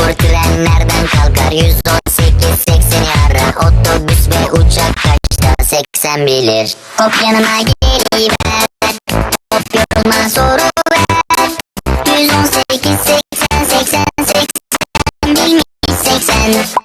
Vapur trenlerden kalkar. 118 80 ara. Otobüs ve uçak kaçta? 80 bilir. Hop yanıma geliver